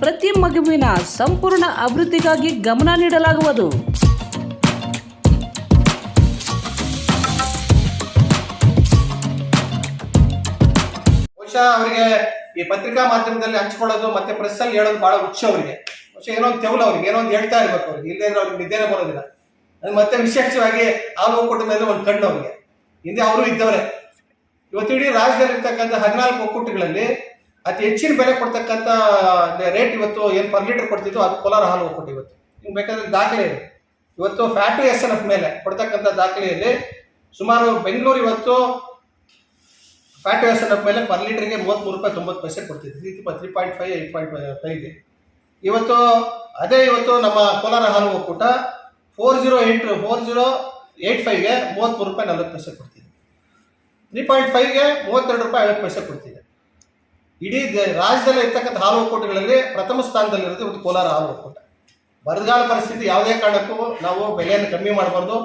ಪ್ರತಿ ಮಗುವಿನ ಸಂಪೂರ್ಣ ಅಭಿವೃದ್ಧಿಗಾಗಿ ಗಮನ ನೀಡಲಾಗುವುದು. ಬಹುಶಃ ಅವರಿಗೆ ಈ ಪತ್ರಿಕಾ ಮಾಧ್ಯಮದಲ್ಲಿ ಹಂಚ್ಕೊಳ್ಳೋದು ಮತ್ತೆ ಪ್ರೆಸ್ ಅಲ್ಲಿ ಹೇಳೋದು ಬಹಳ ಹುಚ್ಚು ಅವರಿಗೆ. ಬಹುಶಃ ಏನೋ ಒಂದು ತೆವಲು ಅವ್ರಿಗೆ, ಏನೋ ಒಂದು ಹೇಳ್ತಾ ಇರ್ಬೇಕು ಅವ್ರಿಗೆ. ಇಲ್ಲದೆ ಅವ್ರಿಗೆ ನಿದ್ದೆನೇ ಬರೋದಿಲ್ಲ. ಮತ್ತೆ ವಿಶೇಷವಾಗಿ ಆ ಒಕ್ಕೂಟ ಮೇಲೆ ಒಂದು ಕಣ್ಣು ಅವ್ರಿಗೆ. ಹಿಂದೆ ಅವರು ಇದ್ದವರೇ. ಇವತ್ತು ಇಡೀ ರಾಜ್ಯದಲ್ಲಿ ಇರ್ತಕ್ಕಂಥ ಹದಿನಾಲ್ಕು ಒಕ್ಕೂಟಗಳಲ್ಲಿ ಅತಿ ಹೆಚ್ಚಿನ ಬೆಲೆ ಕೊಡ್ತಕ್ಕಂತ ರೇಟ್ ಇವತ್ತು ಏನು ಪರ್ ಲೀಟರ್ ಕೊಡ್ತಿದ್ದು ಅದು ಕೋಲಾರ ಹಾಲು ಒಕ್ಕೂಟ ಇವತ್ತು. ನಿಮ್ಗೆ ಬೇಕಾದ್ರೆ ದಾಖಲೆ ಇದೆ ಇವತ್ತು ಫ್ಯಾಕ್ಟ್ರಿ ಎಸ್ ಎನ್ ಎಫ್ ಮೇಲೆ ಕೊಡ್ತಕ್ಕಂತ ದಾಖಲೆಯಲ್ಲಿ ಸುಮಾರು ಬೆಂಗಳೂರು ಇವತ್ತು ಫ್ಯಾಟ್ ಎಸೆನಪ್ ಮೇಲೆ ಪರ್ ಲೀಟ್ರಿಗೆ ಮೂವತ್ತ್ಮೂರು ರೂಪಾಯಿ ತೊಂಬತ್ತು ಪೈಸೆ ಕೊಡ್ತಿದ್ವಿ three point five eight point ಫೈವ್ಗೆ ಇವತ್ತು ಅದೇ ಇವತ್ತು ನಮ್ಮ ಕೋಲಾರ ಹಾಲು ಒಕ್ಕೂಟ four zero eight four zero eight ಫೈವ್ಗೆ ಮೂವತ್ತ್ಮೂರು ರೂಪಾಯಿ ನಲ್ವತ್ತು ಪೈಸೆ ಕೊಡ್ತಿದ್ದೆ ತ್ರೀ ಪಾಯಿಂಟ್ ಫೈವ್ಗೆ ಮೂವತ್ತೆರಡು ರೂಪಾಯಿ ಐವತ್ತು ಪೈಸೆ ಕೊಡ್ತಿದೆ ಇಡೀ ರಾಜ್ಯದಲ್ಲಿ ಇರ್ತಕ್ಕಂಥ ಹಾಲು ಒಕ್ಕೂಟಗಳಲ್ಲಿ ಪ್ರಥಮ ಸ್ಥಾನದಲ್ಲಿರೋದು ಇವತ್ತು ಕೋಲಾರ ಹಾಲು ಒಕ್ಕೂಟ ಬರಗಾಲ ಪರಿಸ್ಥಿತಿ ಯಾವುದೇ ಕಾರಣಕ್ಕೂ ನಾವು ಬೆಲೆಯನ್ನು ಕಮ್ಮಿ ಮಾಡಬಾರ್ದು.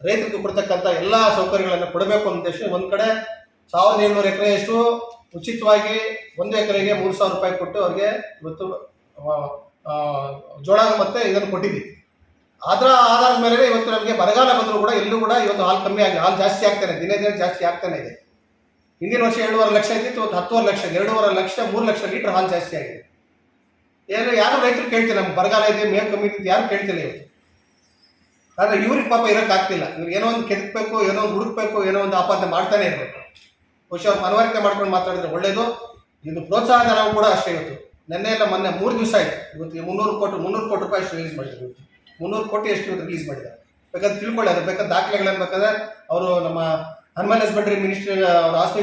ರೈತರಿಗೆ ಕೊಡ್ತಕ್ಕಂಥ ಎಲ್ಲ ಸೌಕರ್ಯಗಳನ್ನು ಕೊಡಬೇಕು ಅಂತ ಒಂದು ಕಡೆ ಸಾವಿರದ ಏಳ್ನೂರು ಎಕರೆಯಷ್ಟು ಉಚಿತವಾಗಿ ಒಂದು ಎಕರೆಗೆ ಮೂರು ಸಾವಿರ ರೂಪಾಯಿ ಕೊಟ್ಟು ಅವ್ರಿಗೆ ಇವತ್ತು ಜೋಳ ಮತ್ತೆ ಇದನ್ನು ಕೊಟ್ಟಿದ್ದೀವಿ ಅದರ ಆಧಾರದ ಮೇಲೆ ಇವತ್ತು ನಮಗೆ ಬರಗಾಲ ಬಂದರೂ ಕೂಡ ಎಲ್ಲೂ ಕೂಡ ಇವತ್ತು ಹಾಲು ಕಮ್ಮಿ ಆಗಿ ಹಾಲು ಜಾಸ್ತಿ ಆಗ್ತಾನೆ, ದಿನೇ ದಿನ ಜಾಸ್ತಿ ಆಗ್ತಾನೆ ಇದೆ. ಹಿಂದಿನ ವರ್ಷ ಎರಡೂವರೆ ಲಕ್ಷ ಇದ್ದಿತ್ತು ಒಂದು ಹತ್ತುವರೆ ಲಕ್ಷ, ಎರಡೂವರೆ ಲಕ್ಷ, ಮೂರು ಲಕ್ಷ ಲೀಟರ್ ಹಾಲು ಜಾಸ್ತಿ ಆಗಿದೆ. ಏನು, ಯಾರು ರೈತರು ಕೇಳ್ತಿಲ್ಲ, ನಮ್ಗೆ ಬರಗಾಲ ಇದೆ, ಮೇವು ಕಮ್ಮಿ ಇದೆ, ಯಾರು ಕೇಳ್ತಿಲ್ಲ ಇವತ್ತು. ಆದರೆ ಇವ್ರಿಗೆ ಪಾಪ ಇರೋಕ್ಕಾಗ್ತಿಲ್ಲ ಇವ್ರು ಏನೋ ಒಂದು ಕೆದಕ್ಬೇಕು, ಏನೋ ಒಂದು ಹುಡುಕ್ಬೇಕು, ಏನೋ ಒಂದು ಆಪಾದನೆ ಮಾಡ್ತಾನೆ ಇರಬೇಕು. ಬಹುಶಃ ಅವ್ರು ಮನವರಿಕೆ ಮಾಡ್ಕೊಂಡು ಮಾತಾಡಿದ್ರೆ ಒಳ್ಳೇದು. ಇದು ಪ್ರೋತ್ಸಾಹ ನಾವು ಕೂಡ ಅಷ್ಟೇ ಇವತ್ತು. ನೆನ್ನೆ ಎಲ್ಲ ಮೊನ್ನೆ ಮೂರು ದಿವಸ ಆಯಿತು. ಇವತ್ತು ಮುನ್ನೂರು ಕೋಟಿ ಮುನ್ನೂರು ಕೋಟಿ ರೂಪಾಯಿ ಅಷ್ಟು ರಿಲೀಸ್ ಮಾಡಿದ್ರು ಮುನ್ನೂರು ಕೋಟಿ ಎಷ್ಟು ಇವತ್ತು ರಿಲೀಸ್ ಮಾಡಿದ್ದಾರೆ. ಬೇಕಾದ್ರೆ ತಿಳ್ಕೊಳ್ಳಿ, ಅದು ಬೇಕಾದ ದಾಖಲೆಗಳನ್ನು ಬೇಕಾದ್ರೆ, ಅವರು ನಮ್ಮ ಅನ್ಮನ್ ಹಸ್ಬೆಂಡ್ರಿ ಮಿನಿಸ್ಟ್ರಿ ಅವ್ರ ಆಸ್ತಿ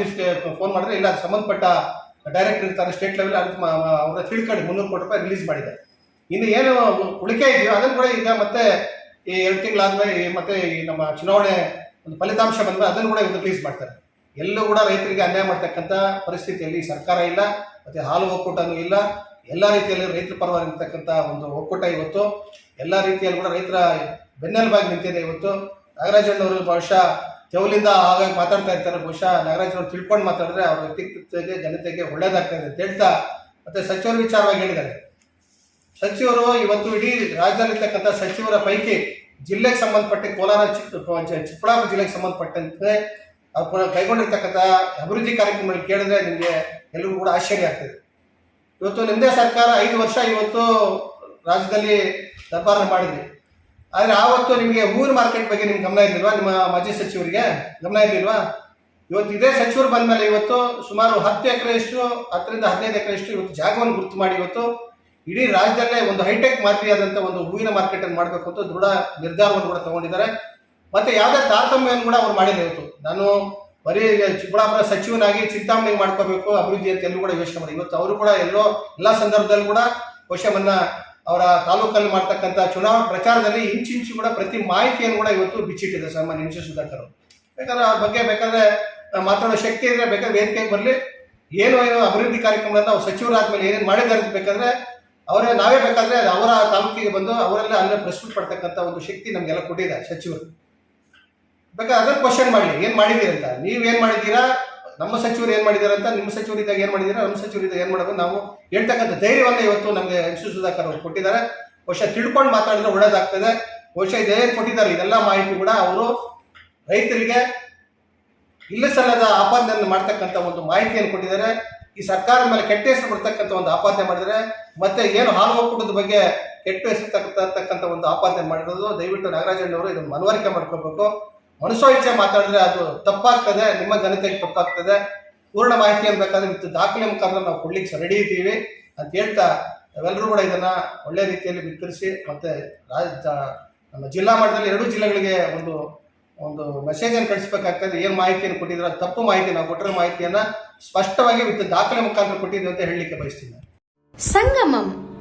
ಫೋನ್ ಮಾಡಿದ್ರೆ ಇಲ್ಲ, ಸಂಬಂಧಪಟ್ಟ ಡೈರೆಕ್ಟರ್ ಇರ್ತಾರೆ ಸ್ಟೇಟ್ ಲೆವೆಲ್ ಅದಕ್ಕೆ ಅವರ ತಿಳ್ಕೊಂಡು ಮುನ್ನೂರು ಕೋಟಿ ರೂಪಾಯಿ ರಿಲೀಸ್ ಮಾಡಿದ್ದಾರೆ ಇನ್ನು ಏನು ಉಳಿಕೆ ಇದೆಯೋ ಅದನ್ನು ಕೂಡ ಈಗ ಮತ್ತೆ ಈ ಎರಡು ತಿಂಗಳಾದ್ಮೇಲೆ ಮತ್ತೆ ಈ ನಮ್ಮ ಚುನಾವಣೆ ಒಂದು ಫಲಿತಾಂಶ ಬಂದ್ಮೇಲೆ ಅದನ್ನು ಕೂಡ ಇವತ್ತು ರಿಲೀಸ್ ಮಾಡ್ತಾರೆ. ಎಲ್ಲೂ ಕೂಡ ರೈತರಿಗೆ ಅನ್ಯಾಯ ಮಾಡ್ತಕ್ಕಂಥ ಪರಿಸ್ಥಿತಿಯಲ್ಲಿ ಸರ್ಕಾರ ಇಲ್ಲ, ಮತ್ತು ಹಾಲು ಒಕ್ಕೂಟನೂ ಇಲ್ಲ. ಎಲ್ಲ ರೀತಿಯಲ್ಲಿ ರೈತರ ಪರವಾಗಿರ್ತಕ್ಕಂಥ ಒಂದು ಒಕ್ಕೂಟ ಇವತ್ತು. ಎಲ್ಲ ರೀತಿಯಲ್ಲಿ ಕೂಡ ರೈತರ ಬೆನ್ನೆಲುಬಾಗಿ ನಿಂತಿದೆ ಇವತ್ತು. ನಾಗರಾಜಣ್ಣವರು ಬಹುಶಃ ತೆವಲಿಂದ ಹಾಗಾಗಿ ಮಾತಾಡ್ತಾ ಇರ್ತಾರೆ. ಬಹುಶಃ ನಾಗರಾಜನವರು ತಿಳ್ಕೊಂಡು ಮಾತಾಡಿದ್ರೆ ಅವರ ವ್ಯಕ್ತಿತ್ವಕ್ಕೆ, ಜನತೆಗೆ ಒಳ್ಳೇದಾಗ್ತದೆ ಅಂತ ಹೇಳ್ತಾ ಮತ್ತೆ ಸಚಿವರ ವಿಚಾರವಾಗಿ ಹೇಳಿದ್ದಾರೆ. ಸಚಿವರು ಇವತ್ತು ಇಡೀ ರಾಜ್ಯದಲ್ಲಿರ್ತಕ್ಕಂಥ ಸಚಿವರ ಪೈಕಿ ಜಿಲ್ಲೆಗೆ ಸಂಬಂಧಪಟ್ಟ ಕೋಲಾರ ಚಿಕ್ಕ ಚಿಕ್ಕಬಳ್ಳಾಪುರ ಜಿಲ್ಲೆಗೆ ಸಂಬಂಧಪಟ್ಟಂತೆ ಅವ್ರು ಕೈಗೊಂಡಿರ್ತಕ್ಕಂಥ ಅಭಿವೃದ್ಧಿ ಕಾರ್ಯಕ್ರಮಗಳು ಕೇಳಿದ್ರೆ ನಿಮಗೆ ಎಲ್ಲರಿಗೂ ಕೂಡ ಆಶ್ಚರ್ಯ ಆಗ್ತದೆ. ಇವತ್ತು ನಿಮ್ಮದೇ ಸರ್ಕಾರ ಐದು ವರ್ಷ ಇವತ್ತು ರಾಜ್ಯದಲ್ಲಿ ದರ್ಬಾರ ಮಾಡಿದ್ವಿ ಆದರೆ ಆವತ್ತು ನಿಮಗೆ ಹೂವಿನ ಮಾರ್ಕೆಟ್ ಬಗ್ಗೆ ನಿಮ್ಗೆ ಗಮನ ಇರಲಿಲ್ವಾ? ನಿಮ್ಮ ಮಾಜಿ ಸಚಿವರಿಗೆ ಗಮನ ಇರಲಿಲ್ವಾ? ಇವತ್ತು ಇದೇ ಸಚಿವರು ಬಂದಮೇಲೆ ಇವತ್ತು ಸುಮಾರು ಹತ್ತು ಎಕರೆಯಷ್ಟು, ಹತ್ತರಿಂದ ಹದಿನೈದು ಎಕರೆಯಷ್ಟು ಇವತ್ತು ಜಾಗವನ್ನು ಗುರುತು ಮಾಡಿ ಇವತ್ತು ಇಡೀ ರಾಜ್ಯದಲ್ಲೇ ಒಂದು ಹೈಟೆಕ್ ಮಾದರಿಯಾದಂಥ ಒಂದು ಹೂವಿನ ಮಾರ್ಕೆಟನ್ನು ಮಾಡಬೇಕು ಅಂತ ದೃಢ ನಿರ್ಧಾರವನ್ನು ಕೂಡ ತಗೊಂಡಿದ್ದಾರೆ. ಮತ್ತೆ ಯಾವುದೇ ತಾರತಮ್ಯವನ್ನು ಕೂಡ ಅವ್ರು ಮಾಡಿಲ್ಲ ಇವತ್ತು. ನಾನು ಬರೀ ಚಿಕ್ಕಬಳ್ಳಾಪುರ ಸಚಿವನಾಗಿ ಚಿಂತಾಮಣಿ ಮಾಡ್ಕೋಬೇಕು, ಅಭಿವೃದ್ಧಿ ಅಂತ ಎಲ್ಲೂ ಕೂಡ ಯೋಚನೆ ಮಾಡಿ ಇವತ್ತು ಅವರು ಕೂಡ ಎಲ್ಲೋ, ಎಲ್ಲ ಸಂದರ್ಭದಲ್ಲೂ ಕೂಡ ಬಹುಶಃ ಅವರ ತಾಲೂಕಲ್ಲಿ ಮಾಡ್ತಕ್ಕಂಥ ಚುನಾವಣಾ ಪ್ರಚಾರದಲ್ಲಿ ಇಂಚಿಂಚು ಕೂಡ ಪ್ರತಿ ಮಾಹಿತಿಯನ್ನು ಕೂಡ ಇವತ್ತು ಬಿಚ್ಚಿಟ್ಟಿದೆ ಸಾಮಾನ್ಯ ನಿಮಿಷ ಸುಧಾಕರ್ ಅವರು. ಬೇಕಾದ್ರೆ ಆ ಬಗ್ಗೆ ಬೇಕಾದ್ರೆ ಮಾತಾಡೋ ಶಕ್ತಿ ಇದ್ರೆ ಬೇಕಾದ್ರೆ ವೇದಿಕೆಗೆ ಬರಲಿ. ಏನು ಏನು ಅಭಿವೃದ್ಧಿ ಕಾರ್ಯಕ್ರಮಗಳನ್ನ ಅವ್ರು ಸಚಿವರಾದ್ಮೇಲೆ ಏನೇನು ಮಾಡಿದ್ದಾರೆ ಅಂತ ಬೇಕಾದ್ರೆ ಅವರೇ ನಾವೇ ಬೇಕಾದ್ರೆ ಅವರ ತಾಲೂಕಿಗೆ ಬಂದು ಅವರೆಲ್ಲ ಅಲ್ಲೇ ಪ್ರಸ್ತುತ ಪಡ್ತಕ್ಕಂಥ ಒಂದು ಶಕ್ತಿ ನಮಗೆಲ್ಲ ಕೊಟ್ಟಿದ್ದಾರೆ ಸಚಿವರು. ಬೇಕಾದ್ರೆ ಅದರ ಕ್ವಶನ್ ಮಾಡಲಿ. ಏನು ಮಾಡಿದ್ದೀರಿ ಅಂತ ನೀವೇನು ಮಾಡಿದ್ದೀರಾ? ನಮ್ಮ ಸಚಿವರು ಏನು ಮಾಡಿದ್ದಾರೆ ಅಂತ ನಿಮ್ಮ ಸಚಿವರಿದ್ದಾಗ ಏನು ಮಾಡಿದ್ದೀರಾ? ನಮ್ಮ ಸಚಿವರಿದ್ದಾಗ ಏನು ಮಾಡಬೇಕು? ನಾವು ಹೇಳ್ತಕ್ಕಂಥ ಧೈರ್ಯವನ್ನು ಇವತ್ತು ನಮಗೆ ಎಂ ಸಿ ಸುಧಾಕರ್ ಅವರು ಕೊಟ್ಟಿದ್ದಾರೆ. ಬಹುಶಃ ತಿಳ್ಕೊಂಡು ಮಾತಾಡಿದ್ರೆ ಒಳ್ಳೇದಾಗ್ತದೆ. ಬಹುಶಃ ಇದೇನು ಕೊಟ್ಟಿದ್ದಾರೆ. ಇದೆಲ್ಲ ಮಾಹಿತಿ ಕೂಡ ಅವರು ರೈತರಿಗೆ ಇಲ್ಲ ಸಲ್ಲದ ಆಪಾದನೆಯನ್ನು ಮಾಡ್ತಕ್ಕಂಥ ಒಂದು ಮಾಹಿತಿಯನ್ನು ಕೊಟ್ಟಿದ್ದಾರೆ. ಈ ಸರ್ಕಾರದ ಮೇಲೆ ಕೆಟ್ಟ ಹೆಸರು ಕೊಡ್ತಕ್ಕಂಥ ಒಂದು ಆಪಾದನೆ ಮಾಡಿದರೆ ಮತ್ತೆ ಏನು ಹಾಲು ಒಕ್ಕೂಟದ ಬಗ್ಗೆ ಕೆಟ್ಟ ಹೆಸರು ತಕ್ಕಂಥ ಒಂದು ಆಪಾದನೆ ಮಾಡಿರೋದು, ದಯವಿಟ್ಟು ನಾಗರಾಜಣ್ಣವರು ಇದನ್ನು ಮನವರಿಕೆ ಮಾಡ್ಕೋಬೇಕು. ಮನಸೋ ಇಚ್ಛೆ ಮಾತಾಡಿದ್ರೆ ಅದು ತಪ್ಪಾಗ್ತದೆ, ನಿಮ್ಮ ಘನತೆಗೆ ತಪ್ಪಾಗ್ತದೆ. ಪೂರ್ಣ ಮಾಹಿತಿ ಬೇಕಾದ್ರೆ ವಿತ್ ದಾಖಲೆ ಮುಖಾಂತರ ನಾವು ಕೊಡ್ಲಿಕ್ಕೆ ರೆಡಿ ಇದ್ದೀವಿ ಅಂತ ಹೇಳ್ತಾ ನಾವೆಲ್ಲರೂ ಕೂಡ ಇದನ್ನ ಒಳ್ಳೆ ರೀತಿಯಲ್ಲಿ ಬಿತ್ತರಿಸಿ ಮತ್ತೆ ರಾಜ್ಯ, ನಮ್ಮ ಜಿಲ್ಲಾ ಮಟ್ಟದಲ್ಲಿ ಎರಡೂ ಜಿಲ್ಲೆಗಳಿಗೆ ಒಂದು ಒಂದು ಮೆಸೇಜನ್ನು ಕಳಿಸ್ಬೇಕಾಗ್ತದೆ. ಏನು ಮಾಹಿತಿಯನ್ನು ಕೊಟ್ಟಿದ್ರೆ ತಪ್ಪು ಮಾಹಿತಿ, ನಾವು ಕೊಟ್ಟಿರೋ ಮಾಹಿತಿಯನ್ನ ಸ್ಪಷ್ಟವಾಗಿ ವಿತ್ ದಾಖಲೆ ಮುಖಾಂತರ ಕೊಟ್ಟಿದ್ದೀವಿ ಅಂತ ಹೇಳಲಿಕ್ಕೆ ಬಯಸ್ತೀನಿ. ಸಂಗಮಂ.